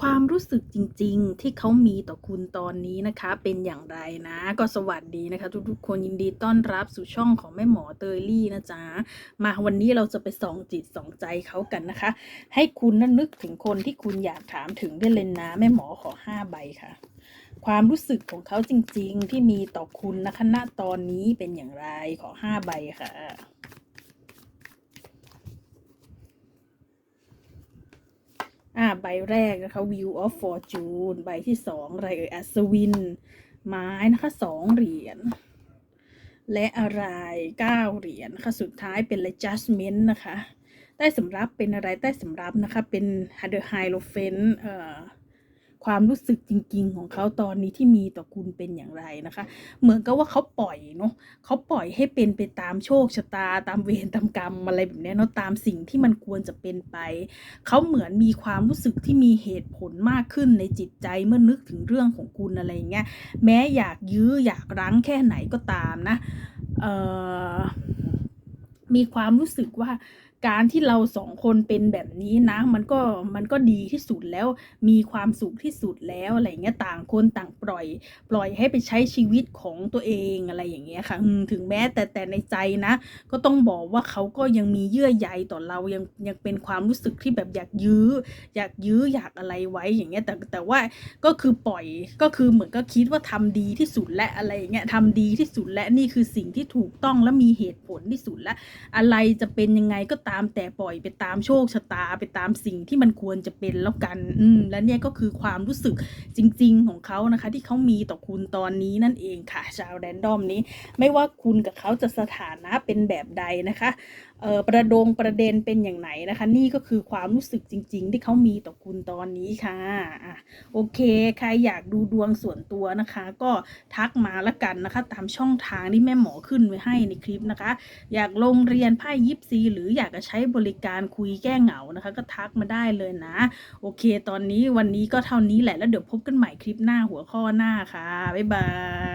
ความรู้สึกจริงๆ ที่เขามีต่อคุณตอนนี้นะคะ เป็นอย่างไรนะ ก็สวัสดีนะคะ ทุกๆ คนยินดีต้อนรับสู่ช่องของแม่หมอเตยลี่นะจ๊ะ มาวันนี้เราจะไปส่องจิตส่องใจเขากันนะคะ ให้คุณนั้นนึกถึงคนที่คุณอยากถามถึงได้เลยนะแม่หมอขอห้าใบค่ะ ความรู้สึกของเขาจริงๆ ที่มีต่อคุณนะคะณตอนนี้เป็นอย่างไรขอห้าใบค่ะ อ่า ใบแรกนะคะ View of Fortune ใบที่สองอะไรเอ่ยอัศวิน ไม้นะคะสองเหรียญ และอะไรเก้าเหรียญนะคะสุดท้ายเป็น Adjustment นะคะ ใต้สำรับเป็นอะไรใต้สำรับนะคะ เป็น The Hierophant เอ่อ ความรู้สึกจริง ๆ ของเขาตอนนี้ที่มีต่อคุณเป็นอย่างไรนะคะ เหมือนกับว่าเขาปล่อยเนาะเขาปล่อยให้เป็นไปตามโชคชะตา ตามเวรตามกรรมอะไรแบบนี้เนาะตามสิ่งที่มันควรจะเป็นไป เขาเหมือนมีความรู้สึกที่มีเหตุผลมากขึ้นในจิตใจเมื่อนึกถึงเรื่องของคุณอะไรอย่างเงี้ยแม้อยากยื้ออยากรั้งแค่ไหนก็ตามนะเอ่อมีความรู้สึกว่า การที่เราสองคนเป็นแบบนี้นะ มันก็มันก็ดีที่สุดแล้วมีความสุขที่สุดแล้วอะไรอย่างเงี้ยต่างคนต่างปล่อย ปล่อยให้ไปใช้ชีวิตของตัวเองอะไรอย่างเงี้ยค่ะถึงแม้แต่แต่ในใจนะ ก็ต้องบอกว่าเขาก็ยังมีเยื่อใยต่อเรายังยังเป็นความรู้สึกที่แบบอยากยื้อ อยากยื้ออยากอะไรไว้อย่างเงี้ยแต่แต่ว่าก็คือปล่อยก็คือเหมือนก็คิดว่าทำดีที่สุดและอะไรอย่างเงี้ยทำดีที่สุดและนี่คือสิ่งที่ถูกต้องและมีเหตุผลที่สุดและอะไรจะเป็นยังไงก็ตามามแต่ปล่อยไปตามโชคชะตาไปตามสิ่งที่มันควรจะเป็นแล้วกัน อืมและเนี่ยก็คือความรู้สึกจริง ๆ ของเขานะคะ ที่เขามีต่อคุณตอนนี้นั่นเองค่ะ ชาวแรนดอมนี้ ไม่ว่าคุณกับเขาจะสถานะเป็นแบบใดนะคะเออประดงประเด็นเป็นอย่างไหนนะคะ นี่ก็คือความรู้สึกจริง ๆ ที่เขามีต่อคุณตอนนี้ค่ะอะโอเค ใครอยากดูดวงส่วนตัวนะคะ ก็ทักมาละกันนะคะ ตามช่องทางที่แม่หมอขึ้นไว้ให้ในคลิปนะคะ อยากลงเรียนไพ่ยิปซีหรืออยากจะใช้บริการคุยแก้เหงานะคะ ก็ทักมาได้เลยนะ โอเค ตอนนี้วันนี้ก็เท่านี้แหละแล้วเดี๋ยวพบกันใหม่คลิปหน้าหัวข้อหน้าค่ะ บ๊ายบาย